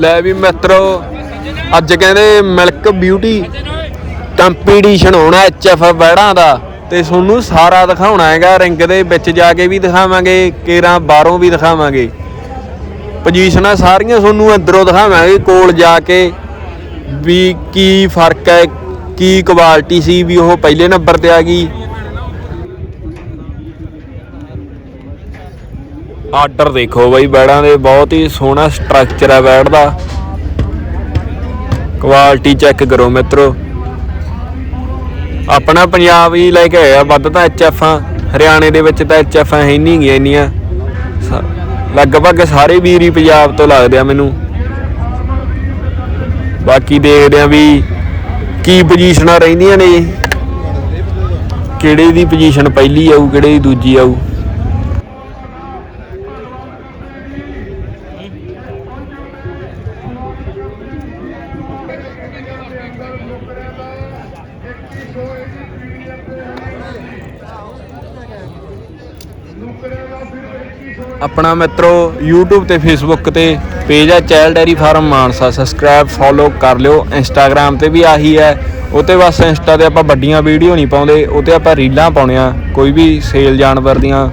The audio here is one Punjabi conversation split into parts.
ਲੈ ਵੀ ਮਿੱਤਰੋ, ਅੱਜ ਕਹਿੰਦੇ ਮਿਲਕ ਬਿਊਟੀ ਕੰਪੀਟੀਸ਼ਨ ਹੋਣਾ ਐਚਐਫ ਬੈੜਾਂ ਦਾ। ਤੇ ਤੁਹਾਨੂੰ ਸਾਰਾ ਦਿਖਾਉਣਾ ਹੈਗਾ, ਰਿੰਗ ਦੇ ਵਿੱਚ ਜਾ ਕੇ ਵੀ ਦਿਖਾਵਾਂਗੇ, ਕੇਰਾਂ ਬਾਹਰੋਂ ਵੀ ਦਿਖਾਵਾਂਗੇ। ਪੋਜੀਸ਼ਨਾਂ ਸਾਰੀਆਂ ਤੁਹਾਨੂੰ ਅੰਦਰੋਂ ਦਿਖਾਵਾਂਗੇ, ਕੋਲ ਜਾ ਕੇ ਵੀ ਕੀ ਫ਼ਰਕ ਹੈ, ਕੀ ਕੁਆਲਿਟੀ ਸੀ, ਵੀ ਉਹ ਪਹਿਲੇ ਨੰਬਰ ਤੇ ਆ ਗਈ। ਆਰਡਰ ਦੇਖੋ ਬਾਈ, ਬੈੜਾਂ ਦੇ ਬਹੁਤ ਹੀ ਸੋਹਣਾ ਸਟਰਕਚਰ ਹੈ ਬੈੜ ਦਾ। ਕੁਆਲਿਟੀ ਚੈੱਕ ਕਰੋ ਮਿੱਤਰੋ। ਆਪਣਾ ਪੰਜਾਬ ਹੀ ਲੈ ਕੇ ਆਇਆ ਵੱਧ ਤਾਂ ਐਚਐਫ ਆ। ਹਰਿਆਣੇ ਦੇ ਵਿੱਚ ਤਾਂ ਐਚਐਫ ਹੈ ਨਹੀਂ ਗਈਆਂ ਇੰਨੀਆਂ। ਲਗਭਗ ਸਾਰੇ ਵੀਰ ਹੀ ਪੰਜਾਬ ਤੋਂ ਲੱਗਦੇ ਆ ਮੈਨੂੰ। ਬਾਕੀ ਦੇਖਦੇ ਆ ਵੀ ਕੀ ਪੋਜੀਸ਼ਨਾਂ ਰਹਿੰਦੀਆਂ ਨੇ। ਕਿਹੜੇ ਦੀ ਪੋਜੀਸ਼ਨ ਪਹਿਲੀ ਆਊ, ਕਿਹੜੇ ਦੀ ਦੂਜੀ ਆਊ। ਆਪਣਾ ਮਿੱਤਰੋ, YouTube ਤੇ Facebook ਤੇ ਪੇਜ ਹੈ Chahal dairy farm Mansa subscribe follow ਕਰ ਲਿਓ। Instagram ਤੇ ਵੀ ਆਹੀ ਹੈ। ਉਹ ਤੇ ਬਸ ਇੰਸਟਾ ਤੇ ਆਪਾਂ ਵੱਡੀਆਂ ਵੀਡੀਓ ਨਹੀਂ ਪਾਉਂਦੇ। ਉਹ ਤੇ ਆਪਾਂ ਰੀਲਾਂ ਪਾਉਣੇ ਆ ਕੋਈ ਵੀ ਸੇਲ ਜਾਨਵਰ ਦੀਆਂ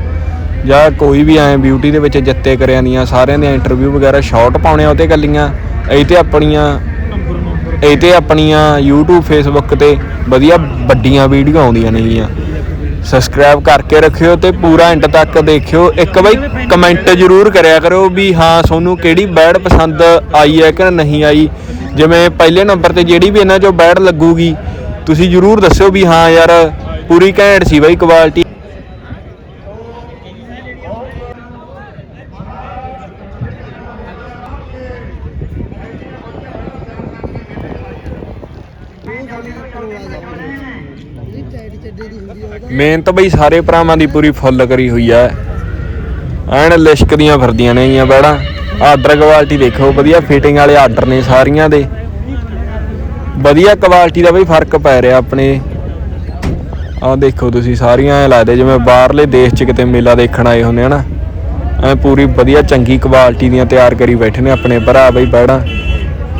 ਜਾਂ ਕੋਈ ਵੀ ਐ ਬਿਊਟੀ ਦੇ ਵਿੱਚ ਜੱਤੇ ਕਰਿਆਂ ਦੀਆਂ, ਸਾਰਿਆਂ ਦੇ ਇੰਟਰਵਿਊ ਵਗੈਰਾ ਸ਼ਾਰਟ ਪਾਉਣੇ ਆ ਉਹ ਤੇ ਗੱਲੀਆਂ ਇਹ ਤੇ ਆਪਣੀਆਂ ਇਹ ਤੇ ਆਪਣੀਆਂ YouTube, Facebook ਤੇ ਵਧੀਆ ਵੱਡੀਆਂ ਵੀਡੀਓ ਆਉਂਦੀਆਂ ਨੇਗੀਆਂ ਸਬਸਕ੍ਰਾਈਬ ਕਰਕੇ ਰੱਖਿਓ ਤੇ ਪੂਰਾ ਐਂਡ ਤੱਕ ਦੇਖਿਓ। ਇੱਕ ਬਈ ਕਮੈਂਟ ਜ਼ਰੂਰ ਕਰਿਆ ਕਰੋ ਵੀ ਹਾਂ ਤੁਹਾਨੂੰ ਕਿਹੜੀ ਬੈਡ ਪਸੰਦ ਆਈ ਹੈ ਕਿ ਨਹੀਂ ਆਈ। ਜਿਵੇਂ ਪਹਿਲੇ ਨੰਬਰ ਤੇ ਜਿਹੜੀ ਵੀ ਇਹਨਾਂ ਚੋਂ ਬੈਡ ਲੱਗੂਗੀ, ਤੁਸੀਂ ਜ਼ਰੂਰ ਦੱਸਿਓ ਵੀ ਹਾਂ ਯਾਰ, ਪੂਰੀ ਘੈਂਟ ਸੀ ਬਈ ਕੁਆਲਿਟੀ ਮਿਹਨਤ ਬਈ ਸਾਰੇ ਭਰਾਵਾਂ ਦੀ ਪੂਰੀ ਫੁੱਲ ਕਰੀ ਹੋਈ ਐ ਐਨ ਲਿਸ਼ਕਦੀਆਂ ਫਿਰਦੀਆਂ ਨੇ ਗੀਆਂ ਬੈੜਾਂ। ਆਰਡਰ ਕੁਆਲਿਟੀ ਦੇਖੋ, ਵਧੀਆ ਫਿਟਿੰਗ ਵਾਲੇ ਆਰਡਰ ਨੇ ਸਾਰੀਆਂ ਦੇ। ਵਧੀਆ ਕੁਆਲਿਟੀ ਦਾ ਬਈ ਫ਼ਰਕ ਪੈ ਰਿਹਾ ਆਪਣੇ। ਆਹ ਦੇਖੋ ਤੁਸੀਂ, ਸਾਰੀਆਂ ਐ ਲੱਗਦੇ ਜਿਵੇਂ ਬਾਹਰਲੇ ਦੇਸ਼ 'ਚ ਕਿਤੇ ਮੇਲਾ ਦੇਖਣ ਆਏ ਹੁੰਦੇ ਹਨਾ ਐ ਪੂਰੀ ਵਧੀਆ ਚੰਗੀ ਕੁਆਲਿਟੀ ਦੀਆਂ ਤਿਆਰ ਕਰੀ ਬੈਠੇ ਨੇ ਆਪਣੇ ਭਰਾ ਬਈ ਬੈੜਾਂ।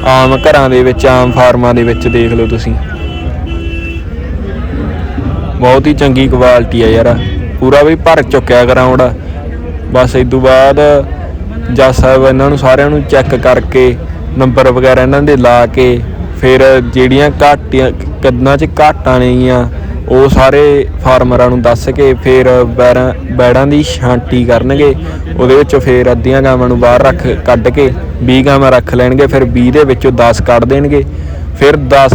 ਆਮ ਘਰਾਂ ਦੇ ਵਿੱਚ, ਆਮ ਫਾਰਮਾਂ ਦੇ ਵਿੱਚ ਦੇਖ ਲਓ ਤੁਸੀਂ। ਬਹੁਤ ਹੀ ਚੰਗੀ ਕੁਆਲਿਟੀ ਆ ਯਾਰ। ਪੂਰਾ ਵੀ ਭਰ ਚੁੱਕਿਆ ਗਰਾਊਂਡ ਬਸ ਇਸ ਤੋਂ ਬਾਅਦ ਜੱਜ ਸਾਹਿਬ ਇਹਨਾਂ ਨੂੰ ਸਾਰਿਆਂ ਨੂੰ ਚੈੱਕ ਕਰਕੇ ਨੰਬਰ ਵਗੈਰਾ ਇਹਨਾਂ ਦੇ ਲਾ ਕੇ, ਫਿਰ ਜਿਹੜੀਆਂ ਘਾਟੀਆਂ, ਕਿੰਨਾ ਚ ਘਾਟਾਂ ਨੇਗੀਆਂ, ਉਹ ਸਾਰੇ ਫਾਰਮਰਾਂ ਨੂੰ ਦੱਸ ਕੇ ਫਿਰ ਬੈਰਾਂ, ਬੈੜਾਂ ਦੀ ਛਾਂਟੀ ਕਰਨਗੇ। ਉਹਦੇ ਵਿੱਚੋਂ ਫਿਰ ਅੱਧੀਆਂ ਗਾਵਾਂ ਨੂੰ ਬਾਹਰ ਰੱਖ, ਕੱਢ ਕੇ 20 ਗਾਵਾਂ ਰੱਖ ਲੈਣਗੇ, ਫਿਰ 20 ਦੇ ਵਿੱਚੋਂ 10 ਕੱਢ ਦੇਣਗੇ। ਫਿਰ 10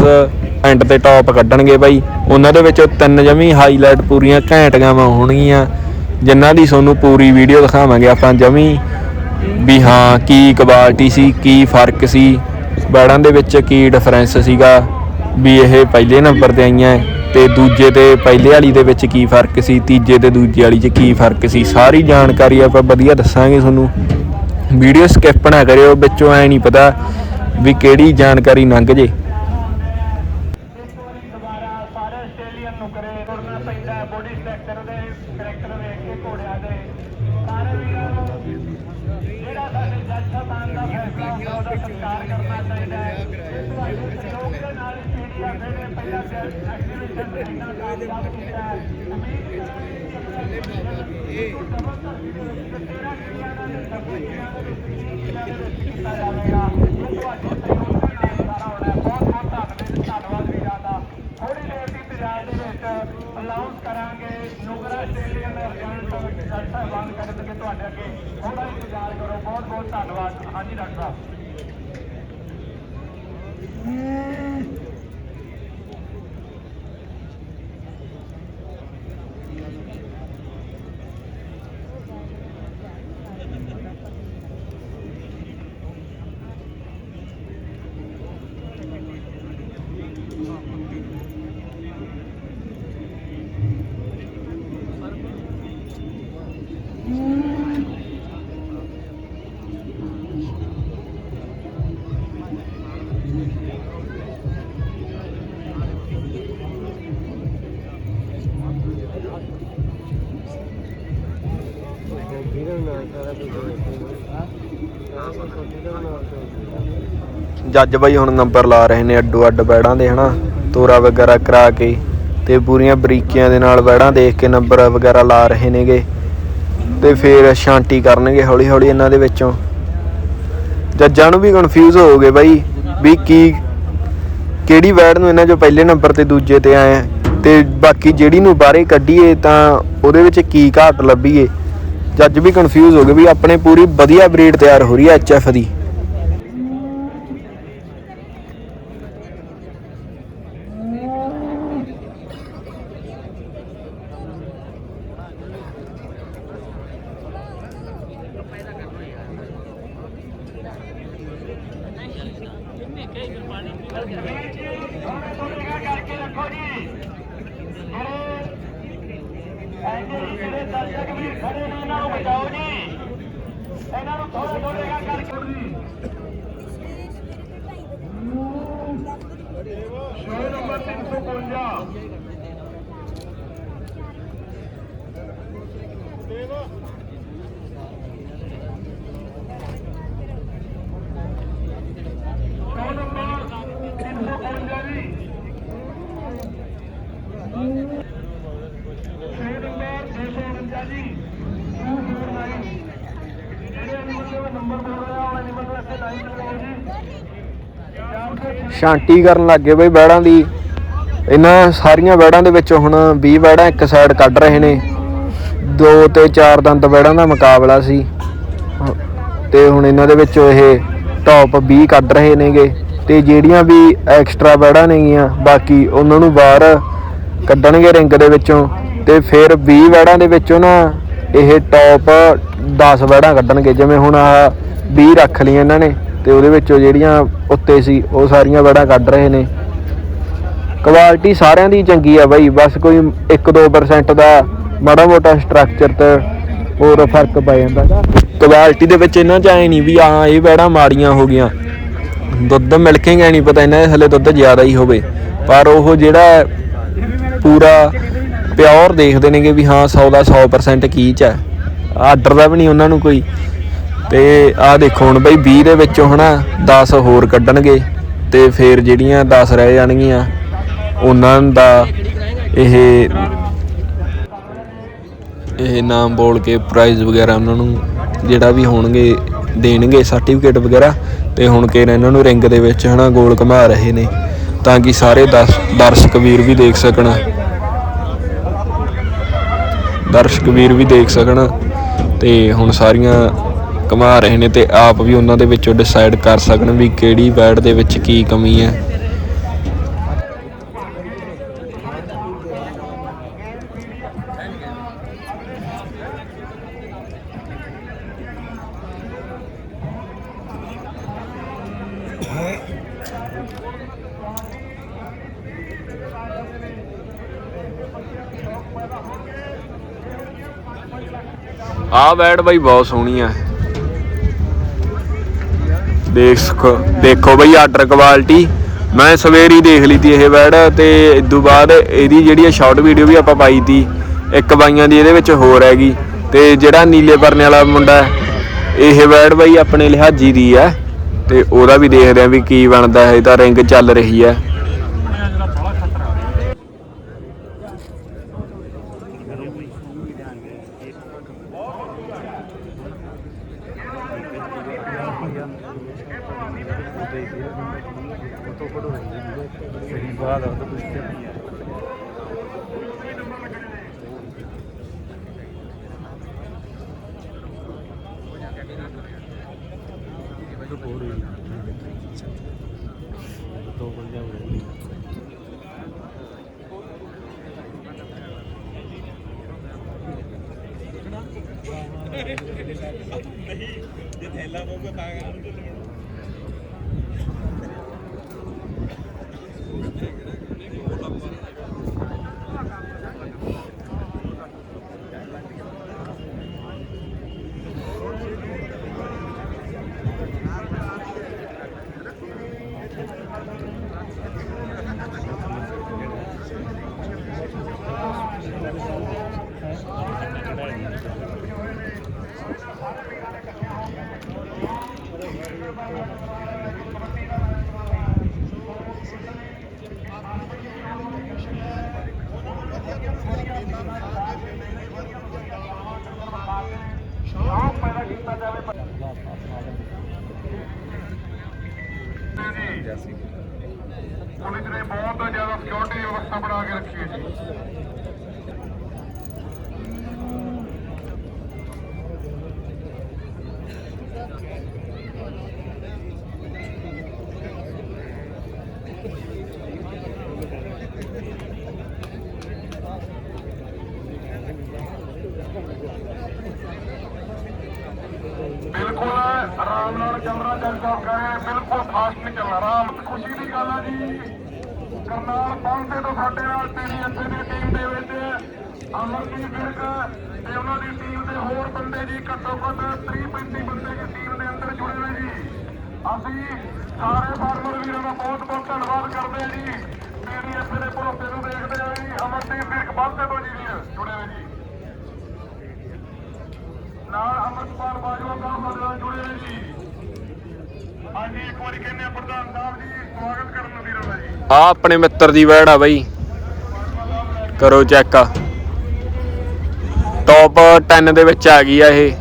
ਪੈਂਟ ਤੇ ਟੌਪ ਕੱਢਣਗੇ ਬਾਈ। ਉਹਨਾਂ ਦੇ ਵਿੱਚੋਂ ਤਿੰਨ ਜਮੀ ਹਾਈਲਾਈਟ ਪੂਰੀਆਂ ਘੈਂਟ ਗਾਵਾਂ ਹੋਣਗੀਆਂ। ਜਿਨ੍ਹਾਂ ਦੀ ਤੁਹਾਨੂੰ ਪੂਰੀ ਵੀਡੀਓ ਦਿਖਾਵਾਂਗੇ ਆਪਾਂ ਜਮੀ। ਵੀ ਹਾਂ, ਕੀ ਕੁਆਲਿਟੀ ਸੀ, ਕੀ ਫ਼ਰਕ ਸੀ। ਬੈੜਾਂ ਦੇ ਵਿੱਚ ਕੀ ਡਿਫਰੈਂਸ ਸੀਗਾ। ਵੀ ਇਹ ਪਹਿਲੇ ਨੰਬਰ ਤੇ ਆਈਆਂ ਤੇ ਦੂਜੇ ਤੇ ਪਹਿਲੇ ਵਾਲੀ ਦੇ ਵਿੱਚ ਕੀ ਫ਼ਰਕ ਸੀ, ਤੀਜੇ ਤੇ ਦੂਜੇ ਵਾਲੀ 'ਚ ਕੀ ਫ਼ਰਕ ਸੀ। ਸਾਰੀ ਜਾਣਕਾਰੀ ਆਪਾਂ ਵਧੀਆ ਦੱਸਾਂਗੇ ਤੁਹਾਨੂੰ। ਵੀਡੀਓ ਸਕਿਪ ਨਾ ਕਰਿਓ, ਵਿੱਚੋਂ ਐ ਨਹੀਂ ਪਤਾ ਵੀ ਕਿਹੜੀ ਜਾਣਕਾਰੀ ਲੰਘ ਜੇ। ਇੰਤਜ਼ਾਰ ਦੇ ਵਿੱਚ ਅਨਾਉਂਸ ਕਰਾਂਗੇ ਨੁਗਰਾ ਆਸਟ੍ਰੇਲੀਅਨ ਰਿਜ਼ਲਟ ਡਾਕਟਰ ਸਾਹਿਬ ਬੰਦ ਕਰਨ ਦੇ ਤੁਹਾਡੇ ਅੱਗੇ ਥੋੜਾ ਇੰਤਜ਼ਾਰ ਕਰੋ ਬਹੁਤ ਬਹੁਤ ਧੰਨਵਾਦ। ਹਾਂਜੀ, ਡਾਕਟਰ ਸਾਹਿਬ। ਜੱਜ ਬਾਈ ਹੁਣ ਨੰਬਰ ਲਾ ਰਹੇ ਨੇ ਅੱਡੋ ਅੱਡ ਬੈੜਾਂ ਦੇ, ਹਨਾ? ਤੋਰਾ ਵਗੈਰਾ ਕਰਾ ਕੇ ਤੇ ਪੂਰੀਆਂ ਬਰੀਕੀਆਂ ਦੇ ਨਾਲ ਬੈੜਾਂ ਦੇਖ ਕੇ ਨੰਬਰ ਵਗੈਰਾ ਲਾ ਰਹੇ ਨੇਗੇ ਤੇ ਫਿਰ ਸ਼ਾਂਤੀ ਕਰਨਗੇ ਹੌਲੀ ਹੌਲੀ ਇਹਨਾਂ ਦੇ ਵਿੱਚੋਂ। ਜੱਜਾਂ ਨੂੰ ਵੀ ਕਨਫਿਊਜ਼ ਹੋ ਗਏ ਬਾਈ ਵੀ ਕੀ, ਕਿਹੜੀ ਵੈੜ ਨੂੰ ਇਹਨਾਂ ਚੋਂ ਪਹਿਲੇ ਨੰਬਰ ਤੇ ਦੂਜੇ ਤੇ ਆਏ ਆ। ਤੇ ਬਾਕੀ ਜਿਹੜੀ ਨੂੰ ਬਾਹਰੇ ਕੱਢੀਏ ਤਾਂ ਉਹਦੇ ਵਿੱਚ ਕੀ ਘਾਟ ਲੱਭੀਏ। ਜੱਜ ਵੀ ਕਨਫਿਊਜ਼ ਹੋ ਗਏ ਵੀ ਆਪਣੇ ਪੂਰੀ ਵਧੀਆ ਬਰੀਡ ਤਿਆਰ ਹੋ ਰਹੀ ਹੈ ਐਚਐਫ ਦੀ। ਕਰਕੇ ਰੱਖੋ ਜੀ ਜਿਹੜੇ ਜਿਹੜੇ ਦਰਸ਼ਕ ਵੀ ਖੜੇ ਨੇ ਇਹਨਾਂ ਨੂੰ ਬਚਾਓ ਜੀ ਇਹਨਾਂ ਨੂੰ ਥੋੜਾ ਥੋੜਾ ਕਰਕੇ ਜੀ ਸ਼ੋਅ ਨੰਬਰ 352 ਸ਼ੋਅ ਨੰਬਰ 352 ਜੀ ਸ਼ੋਅ ਨੰਬਰ 649 ਜੀ 249 ਜਿਹੜੇ ਐਨੀਮਲ ਦੇ ਨੰਬਰ ਬੋਲ ਰਿਹਾ ਉਹ ਐਨੀਮਲ ਨੂੰ ਇੱਥੇ ਲਾਈਨ ਲਗਾਓ ਜੀ ਚਾਰ ਸੌ ਛੇ ਸ਼ਾਂਤੀ ਕਰਨ ਲੱਗੇ ਬਈ ਬੈੜਾਂ ਦੀ। ਇਹਨਾਂ ਸਾਰੀਆਂ ਬੈੜਾਂ ਦੇ ਵਿੱਚੋਂ ਹੁਣ 20 ਬੈੜਾਂ ਇੱਕ ਸਾਈਡ ਕੱਢ ਰਹੇ ਨੇ। ਦੋ ਤੇ ਚਾਰ ਦੰਦ ਬੈੜਾਂ ਦਾ ਮੁਕਾਬਲਾ ਸੀ। ਤੇ ਹੁਣ ਇਹਨਾਂ ਦੇ ਵਿੱਚੋਂ ਇਹ ਟੌਪ 20 ਕੱਢ ਰਹੇ ਨੇਗੇ। ਤੇ ਜਿਹੜੀਆਂ ਵੀ ਐਕਸਟਰਾ ਬੈੜਾਂ ਨੇਗੀਆਂ, ਬਾਕੀ ਉਹਨਾਂ ਨੂੰ ਬਾਹਰ ਕੱਢਣਗੇ ਰਿੰਗ ਦੇ ਵਿੱਚੋਂ। ਤੇ ਫਿਰ 20 ਬੈੜਾਂ ਦੇ ਵਿੱਚੋਂ ਨਾ ਇਹ ਟੌਪ 10 ਬੈੜਾਂ ਕੱਢਣਗੇ। ਜਿਵੇਂ ਹੁਣ ਆਹ 20 ਰੱਖ ਲਈਆਂ ਇਹਨਾਂ ਨੇ। ਤੇ ਉਹਦੇ ਵਿੱਚੋਂ ਜਿਹੜੀਆਂ ਉੱਤੇ ਸੀ, ਉਹ ਸਾਰੀਆਂ ਬੈੜਾਂ ਕੱਢ ਰਹੇ ਨੇ। ਕੁਆਲਿਟੀ ਸਾਰਿਆਂ ਦੀ ਚੰਗੀ ਆ ਬਾਈ, ਬਸ ਕੋਈ 1-2% ਦਾ ਮਾੜਾ ਮੋਟਾ ਸਟਰਕਚਰ ਤੇ ਹੋਰ ਫ਼ਰਕ ਪੈ ਜਾਂਦਾ। ਕੁਆਲਿਟੀ ਦੇ ਵਿੱਚ ਇਹਨਾਂ ਚ ਐ ਨਹੀਂ ਵੀ ਹਾਂ ਇਹ ਬੈੜਾਂ ਮਾੜੀਆਂ ਹੋ ਗਈਆਂ। ਦੁੱਧ ਮਿਲਕੇਗਾ ਨਹੀਂ ਪਤਾ ਇਹਨਾਂ ਦੇ ਹਲੇ ਦੁੱਧ ਜ਼ਿਆਦਾ ਹੀ ਹੋਵੇ। ਪਰ ਉਹ ਜਿਹੜਾ ਪੂਰਾ ਪਿਓਰ ਦੇਖਦੇ ਨੇਗੇ ਵੀ ਹਾਂ 100 ਦਾ 100% ਕੀ ਚ ਹੈ। ਆਰਡਰ ਦਾ ਵੀ ਨਹੀਂ ਉਹਨਾਂ ਨੂੰ ਕੋਈ। ਤੇ ਆਹ ਦੇਖੋ ਹੁਣ ਬਈ 20 ਦੇ ਵਿੱਚੋਂ ਹਨਾ 10 ਹੋਰ ਕੱਢਣਗੇ ਤੇ ਫਿਰ ਜਿਹੜੀਆਂ 10 ਰਹਿ ਜਾਣਗੀਆਂ, ਉਹਨਾਂ ਦਾ ਇਹ ਇਹ ਨਾਮ ਬੋਲ ਕੇ ਪ੍ਰਾਈਜ਼ ਵਗੈਰਾ ਉਹਨਾਂ ਨੂੰ ਜਿਹੜਾ ਵੀ ਹੋਣਗੇ ਦੇਣਗੇ ਸਰਟੀਫਿਕੇਟ ਵਗੈਰਾ ਤੇ ਹੁਣ ਕੇ ਇਹਨਾਂ ਨੂੰ ਰਿੰਗ ਦੇ ਵਿੱਚ ਹਨਾ ਗੋਲ ਘੁਮਾ ਰਹੇ ਨੇ ਤਾਂ ਕਿ ਸਾਰੇ ਦਸ- ਦਰਸ਼ਕ ਵੀਰ ਵੀ ਦੇਖ ਸਕਣ। ਦਰਸ਼ਕ ਵੀਰ ਵੀ ਦੇਖ ਸਕਣ ਤੇ ਹੁਣ ਸਾਰੀਆਂ ਘੁਮਾ ਰਹੇ ਨੇ ਤੇ ਆਪ ਵੀ ਉਹਨਾਂ ਦੇ ਵਿੱਚੋਂ ਡਿਸਾਈਡ ਕਰ ਸਕਣ ਵੀ ਕਿਹੜੀ ਬੈਡ ਦੇ ਵਿੱਚ ਕੀ ਕਮੀ ਹੈ। ਆਹ ਬੈਡ ਬਾਈ ਬਹੁਤ ਸੋਹਣੀ ਆ। ਦੇਖ ਸਕੋ, ਦੇਖੋ ਬਈ ਆਰਡਰ ਕੁਆਲਿਟੀ ਮੈਂ ਸਵੇਰ ਹੀ ਦੇਖ ਲਈ ਤੀ ਇਹ ਬੈਡ ਤੇ ਤੋਂ ਬਾਅਦ ਇਹਦੀ ਜਿਹੜੀ ਸ਼ਾਰਟ ਵੀਡੀਓ ਵੀ ਆਪਾਂ ਪਾਈ ਤੀ, ਇੱਕ ਬਾਈਆਂ ਦੀ ਇਹਦੇ ਵਿੱਚ ਹੋਰ ਹੈਗੀ। ਤੇ ਜਿਹੜਾ ਨੀਲੇ ਪਰਨੇ ਵਾਲਾ ਮੁੰਡਾ ਇਹ ਬੈਡ ਬਈ ਆਪਣੇ ਲਿਹਾਜੀ ਦੀ ਹੈ। ਤੇ ਉਹਦਾ ਵੀ ਦੇਖਦੇ ਆ ਵੀ ਕੀ ਬਣਦਾ ਹੈ ਇਹ ਰਿੰਗ ਚੱਲ ਰਹੀ ਹੈ। விட்டு போடுவீங்க नहीं ये थैला को बताया ਬਿਲਕੁਲ ਫਾਸਟ ਨਹੀਂ ਚੱਲਣਾ, ਆਰਾਮ ਖੁਸ਼ੀ ਦੀ ਗੱਲ ਹੈ ਜੀ। ਕਰਨਾਲ ਪਹੁੰਚੇ ਤੋਂ ਸਾਡੇ ਨਾਲ ਟੀਡੀਐਸ ਦੀ ਟੀਮ ਦੇ ਵਿੱਚ। ਅਮਰਜੀਤ ਵਿਰਕ ਤੇ ਉਹਨਾਂ ਦੀ ਟੀਮ ਦੇ ਹੋਰ ਬੰਦੇ ਜੀ, ਘੱਟੋ ਘੱਟ 30 35 ਬੰਦੇ ਦੀ ਟੀਮ ਦੇ ਅੰਦਰ ਜੁੜੇ ਹੋਏ ਜੀ। ਅਸੀਂ ਸਾਰੇ ਫਾਰਮਰ ਵੀਰਾਂ ਦਾ ਬਹੁਤ ਬਹੁਤ ਧੰਨਵਾਦ ਕਰਦੇ ਹਾਂ ਜੀ। ਟੀਡੀਐਸ ਦੇ ਭਰੋਸੇ ਨੂੰ ਦੇਖਦੇ ਹਾਂ ਜੀ ਅਮਰਜੀਤ ਵਿਰਕ ਬਾਤੇ ਤੋਂ ਜੀ ਵੀਰ ਜੁੜੇ ਹੋਏ ਜੀ। ਨਾਲ ਅਮਰਪਾਲ ਬਾਜਵਾ ਸਾਹਿਬ ਨਾਲ ਜੁੜੇ ਹੋਏ ਜੀ। ਹਾਂਜੀ, ਇੱਕ ਵਾਰੀ ਕਹਿੰਦੇ ਆ ਪ੍ਰਧਾਨ ਸਾਹਿਬ ਜੀ, ਸਵਾਗਤ ਕਰਨ ਵੀਰਾਂ ਦਾ ਜੀ। ਆ ਆਪਣੇ ਮਿੱਤਰ ਦੀ ਵੈੜ ਆ ਬਾਈ। ਕਰੋ ਚੈੱਕ ਟੌਪ 10 ਦੇ ਵਿੱਚ ਆ ਗਈ ਆ ਇਹ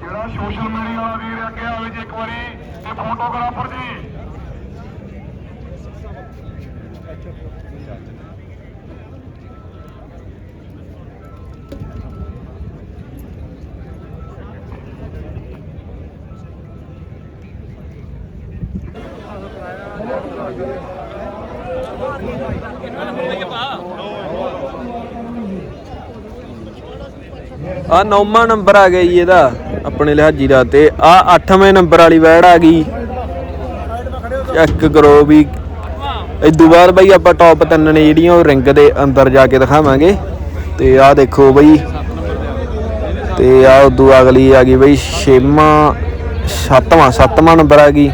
ਜਿਹੜਾ ਸੋਸ਼ਲ ਮੀਡੀਆ ਵਾਲਾ ਵੀਰ ਅੱਗੇ ਆਵੇ ਜੀ ਇੱਕ ਵਾਰੀ ਤੇ ਫੋਟੋਗ੍ਰਾਫਰ ਜੀ। ਆ ਨੌਵਾਂ ਨੰਬਰ ਆ ਗਿਆ ਜੀ ਇਹਦਾ। ਆਪਣੇ ਲਿਹਾਜੀ ਦਾ ਤੇ ਆ 8ਵੇਂ ਨੰਬਰ ਵਾਲੀ ਵੈੜ ਆ ਗਈ। ਚੈੱਕ ਕਰੋ ਵੀ ਇਦੋਂ ਬਾਅਦ ਬਾਈ ਆਪਾਂ ਟੌਪ 3 ਨੇ ਜਿਹੜੀਆਂ ਉਹ ਰਿੰਗ ਦੇ ਅੰਦਰ ਜਾ ਕੇ ਦਿਖਾਵਾਂਗੇ। ਤੇ ਆ ਦੇਖੋ ਬਾਈ, ਤੇ ਆ ਉਦੋਂ ਅਗਲੀ ਆ ਗਈ ਬਈ ਛੇਵਾਂ, ਸੱਤਵਾਂ ਸੱਤਵਾਂ ਨੰਬਰ ਆ ਗਈ।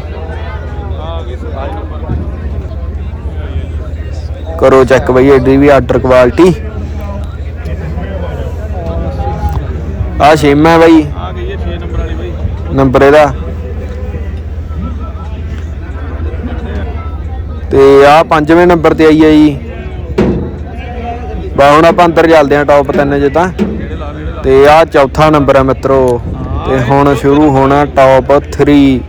ਕਰੋ ਚੈੱਕ ਬਈ, ਐਡੀ ਵੀ ਆਰਡਰ ਕੁਆਲਿਟੀ ਆ ਛੇਵਾਂ ਬਈ। ਨੰਬਰ ਇਹਦਾ। ਤੇ ਆ ਪੰਜਵੇਂ ਨੰਬਰ ਤੇ ਆਈ ਹੈ ਜੀ। ਬਾ, ਹੁਣ ਆਪਾਂ ਅੰਦਰ ਚੱਲਦੇ ਆ ਟੌਪ 3 ਜੇ ਤਾਂ। ਤੇ ਆ ਚੌਥਾ ਨੰਬਰ ਹੈ ਮਿੱਤਰੋ। ਤੇ ਹੁਣ ਸ਼ੁਰੂ ਹੋਣਾ ਟੌਪ 3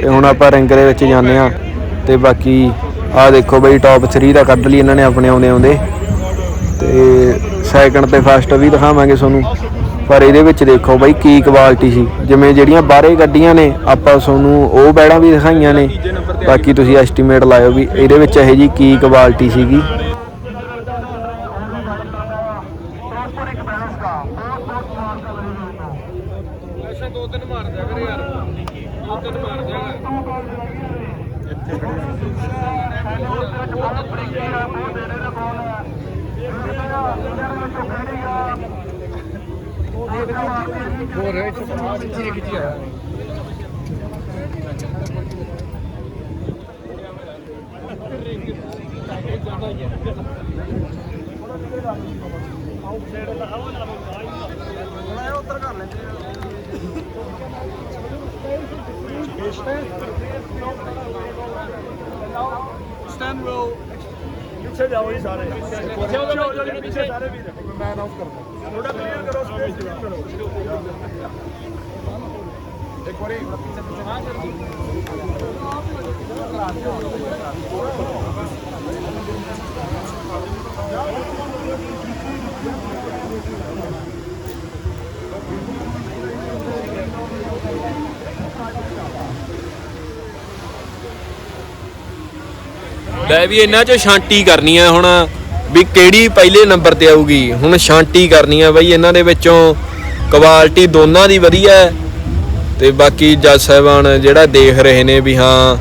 ਤੇ ਹੁਣ ਆਪਾਂ ਰਿੰਗ ਦੇ ਵਿੱਚ ਜਾਂਦੇ ਆ ਤੇ ਬਾਕੀ ਆ ਦੇਖੋ ਬਈ ਟੌਪ 3 ਦਾ ਕੱਢ ਲਈ ਇਹਨਾਂ ਨੇ ਆਪਣੇ ਆਉਂਦੇ ਆਉਂਦੇ ਤੇ ਸੈਕੰਡ ਤੇ ਫਸਟ ਵੀ ਦਿਖਾਵਾਂਗੇ ਤੁਹਾਨੂੰ। ਪਰ ਇਹਦੇ ਵਿੱਚ ਦੇਖੋ ਬਈ ਕੀ ਕੁਆਲਿਟੀ ਸੀ। ਜਿਵੇਂ ਜਿਹੜੀਆਂ ਬਾਹਰੇ ਗੱਡੀਆਂ ਨੇ ਆਪਾਂ ਤੁਹਾਨੂੰ ਉਹ ਬੈੜਾਂ ਵੀ ਦਿਖਾਈਆਂ ਨੇ। ਬਾਕੀ ਤੁਸੀਂ ਐਸਟੀਮੇਟ ਲਾਇਓ ਵੀ ਇਹਦੇ ਵਿੱਚ ਇਹ ਜੀ ਕੀ ਕੁਆਲਿਟੀ ਸੀਗੀ। ਪ੍ਰੋਪਰ ਇੱਕ ਬੈਲੈਂਸ ਦਾ ਬਹੁਤ ਬਹੁਤ ਸਵਾਗਤ ਹੈ ਵੀਰਾਂ ਦਾ ਅੱਛਾ ਦੋ ਤਿੰਨ ਮਾਰ ਦਿਆ ਮੈਂ ਥੋੜਾ ਕਲੀਅਰ ਕਰੋ ਸਪੇਸ ਕਲੀਅਰ ਕਰੋ। ਇੱਕ ਵਾਰੀ। ਲੈ ਵੀ ਇਹਨਾਂ ਚ ਸ਼ਾਂਤੀ ਕਰਨੀ ਆ ਹੁਣ। ਵੀ ਕਿਹੜੀ ਪਹਿਲੇ ਨੰਬਰ ਤੇ ਆਊਗੀ? ਹੁਣ ਸ਼ਾਂਤੀ ਕਰਨੀ ਆ ਬਈ, ਇਹਨਾਂ ਦੇ ਵਿੱਚੋਂ ਕੁਆਲਿਟੀ ਦੋਨਾਂ ਦੀ ਵਧੀਆ ਹੈ। ਤੇ ਬਾਕੀ ਜੱਜ ਸਾਹਿਬਾਨ ਜਿਹੜਾ ਦੇਖ ਰਹੇ ਨੇ ਵੀ ਹਾਂ,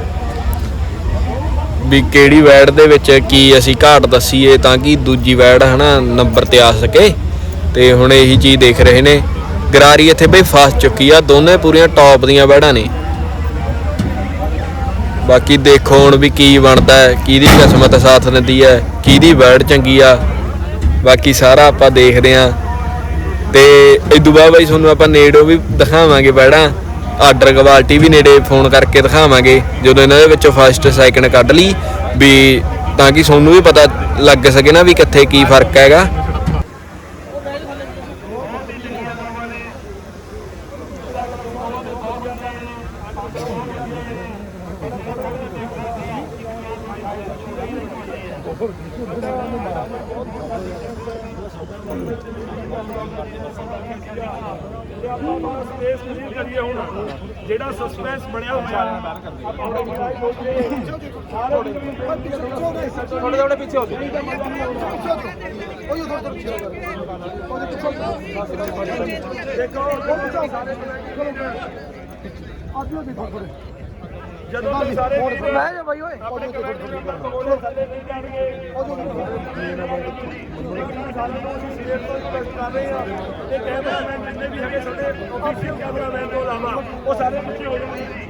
ਵੀ ਕਿਹੜੀ ਵੈਡ ਦੇ ਵਿੱਚ ਕੀ ਅਸੀਂ ਘਾਟ ਦਸੀਏ ਤਾਂ ਕਿ ਦੂਜੀ ਵੈਡ ਹਨਾ ਨੰਬਰ ਤੇ ਆ ਸਕੇ। ਤੇ ਹੁਣ ਇਹੀ ਚੀਜ਼ ਦੇਖ ਰਹੇ ਨੇ। ਗਰਾਰੀ ਇੱਥੇ ਬਈ ਫਸ ਚੁੱਕੀ ਆ, ਦੋਨੇ ਪੂਰੀਆਂ ਟੌਪ ਦੀਆਂ ਬੈੜਾਂ ਨੇ। ਬਾਕੀ ਦੇਖੋ ਹੁਣ ਵੀ ਕੀ ਬਣਦਾ ਹੈ, ਕਿਹਦੀ ਕਿਸਮਤ ਸਾਥ ਦਿੰਦੀ ਹੈ, ਕਿਹਦੀ ਬੈਡ ਚੰਗੀ ਆ। ਬਾਕੀ ਸਾਰਾ ਆਪਾਂ ਦੇਖਦੇ ਆਂ ਤੇ ਇਦੋਂ ਬਾਅਦ ਬਾਈ ਤੁਹਾਨੂੰ ਆਪਾਂ ਨੇੜੋਂ ਵੀ ਦਿਖਾਵਾਂਗੇ ਬੈੜਾਂ। ਆਰਡਰ ਕੁਆਲਿਟੀ ਵੀ ਨੇੜੇ ਫੋਨ ਕਰਕੇ ਦਿਖਾਵਾਂਗੇ, ਜਦੋਂ ਇਹਨਾਂ ਦੇ ਵਿੱਚੋਂ ਫਸਟ ਸੈਕਿੰਡ ਕੱਢ ਲਈ, ਵੀ ਤਾਂ ਕਿ ਤੁਹਾਨੂੰ ਵੀ ਪਤਾ ਲੱਗ ਸਕੇ ਨਾ ਵੀ ਕਿੱਥੇ ਕੀ ਫ਼ਰਕ ਹੈਗਾ ਤੇ ਆਪਾਂ ਬਸ ਸਪੇਸ ਕਲੀਅਰ ਕਰੀਏ ਹੁਣ ਜਿਹੜਾ ਸਸਪੈਂਸ ਬਣਿਆ ਹੋਇਆ ਆਪਾਂ ਹੁਣ ਟਰਾਈ ਹੋਈਏ ਸਾਰੇ ਥੋੜੇ ਥੋੜੇ ਪਿੱਛੇ ਹੋ ਦੇਖੋ ਸਾਰੇ ਜਦੋਂ ਤੱਕ ਸਾਰੇ ਮੈਂ ਜਾ ਬਾਈ ਓਏ। ਆਪਣੇ ਕੋਲ ਥੱਲੇ ਨਹੀਂ ਜਾਣਗੇ ਸਾਨੂੰ ਅਸੀਂ ਸੀਰੀਅਸ ਤੋਂ ਰਿਕਵੈਸਟ ਕਰ ਰਹੇ ਹਾਂ। ਤੇ ਕੈਮਰਾਮੈਨ ਜਿੰਨੇ ਵੀ ਹੈਗੇ ਸਾਡੇ ਆਫੀਸ਼ੀਅਲ ਕੈਮਰਾਮੈਨ ਤੋਂ ਇਲਾਵਾ ਉਹ ਸਾਰੇ ਪਿੱਛੇ ਹੋ ਜਾਣਗੇ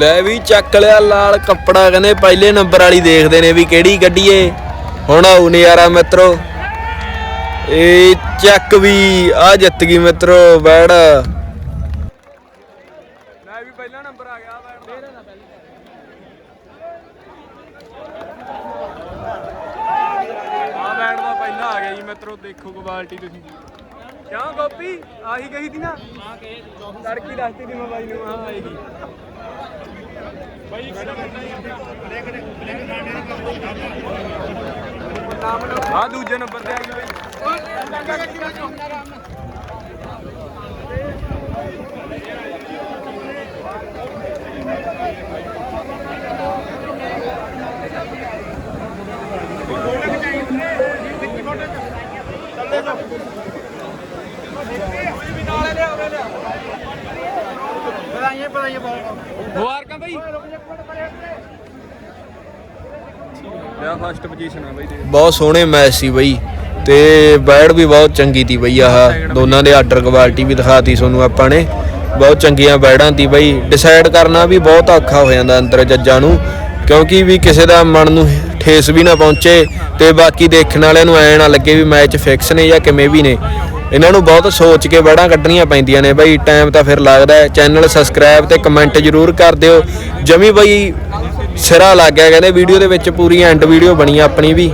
ਲੈ ਵੀ ਚੱਕ ਲਿਆ ਲਾਲ ਕੱਪੜਾ, ਕਹਿੰਦੇ ਪਹਿਲੇ ਨੰਬਰ ਵਾਲੀ ਦੇਖਦੇ ਨੇ ਵੀ ਕਿਹੜੀ ਕੱਢੀਏ ਹੁਣ ਆਉ ਨਜ਼ਾਰਾ ਮਿੱਤਰੋ। ਇਹ ਚੱਕ ਵੀ, ਆ ਜਿੱਤ ਗਈ ਮਿੱਤਰੋ, ਬੈੜ। ਲੈ ਵੀ ਪਹਿਲਾ ਨੰਬਰ ਆ ਗਿਆ ਬੈਠ ਦੇ। ਆ ਬੈਠ ਦਾ ਪਹਿਲਾ ਆ ਗਿਆ ਜੀ ਮਿੱਤਰੋ, ਦੇਖੋ ਕੁਆਲਿਟੀ ਤੁਸੀਂ। ਕਿਉਂ ਗੋਪੀ? ਆਹੀ ਗਈ ਸੀ ਨਾ। ਹਾਂ ਲੜਕੀ ਦੱਸਤੀ ਦੀ ਮੈਂ ਬਾਈ ਨੂੰ ਹਾਂ ਆਏਗੀ ਆ ਦੂਜੇ ਨੰਬਰ ਤੇ ਆ ਗਈ ਬਈ। ਮੁਬਾਰਕਾਂ ਬਈ। ਲਿਆ ਫਸਟ ਪੋਜੀਸ਼ਨ ਆ ਬਈ ਦੇ ਬਹੁਤ ਸੋਹਣੇ ਮੈਚ ਸੀ ਬਈ ਤੇ ਬੈੜ ਵੀ ਬਹੁਤ ਚੰਗੀ ਤੀ ਬਈ ਆਹ ਦੋਨਾਂ ਦੇ ਆਰਡਰ ਕੁਆਲਿਟੀ ਵੀ ਦਿਖਾਤੀ ਤੁਹਾਨੂੰ ਆਪਾਂ ਨੇ। ਬਹੁਤ ਚੰਗੀਆਂ ਬੈੜਾਂ ਤੀ ਬਈ। ਡਿਸਾਈਡ ਕਰਨਾ ਵੀ ਬਹੁਤ ਔਖਾ ਹੋ ਜਾਂਦਾ ਅੰਦਰ ਜੱਜਾਂ ਨੂੰ ਕਿਉਂਕਿ ਵੀ ਕਿਸੇ ਦਾ ਮਨ ਨੂੰ ਠੇਸ ਵੀ ਨਾ ਪਹੁੰਚੇ ਤੇ ਬਾਕੀ ਦੇਖਣ ਵਾਲਿਆਂ ਨੂੰ ਐ ਨਾ ਲੱਗੇ ਵੀ ਮੈਚ ਫਿਕਸ ਨੇ ਜਾਂ ਕਿਵੇਂ ਵੀ ਨੇ। ਇਹਨਾਂ ਨੂੰ ਬਹੁਤ ਸੋਚ ਕੇ ਬੈੜਾਂ ਕੱਢਣੀਆਂ ਪੈਂਦੀਆਂ ਨੇ ਬਈ ਟਾਈਮ ਤਾਂ ਫਿਰ ਲੱਗਦਾ ਹੈ। ਚੈਨਲ ਸਬਸਕ੍ਰਾਈਬ ਤੇ ਕਮੈਂਟ ਜ਼ਰੂਰ ਕਰ ਦਿਓ। ਜਮੀ ਬਈ ਸਿਰਾ ਲੱਗ ਗਿਆ, ਕਹਿੰਦੇ ਵੀਡੀਓ ਦੇ ਵਿੱਚ ਪੂਰੀ ਐਂਡ ਵੀਡੀਓ ਬਣੀ ਆਪਣੀ ਵੀ।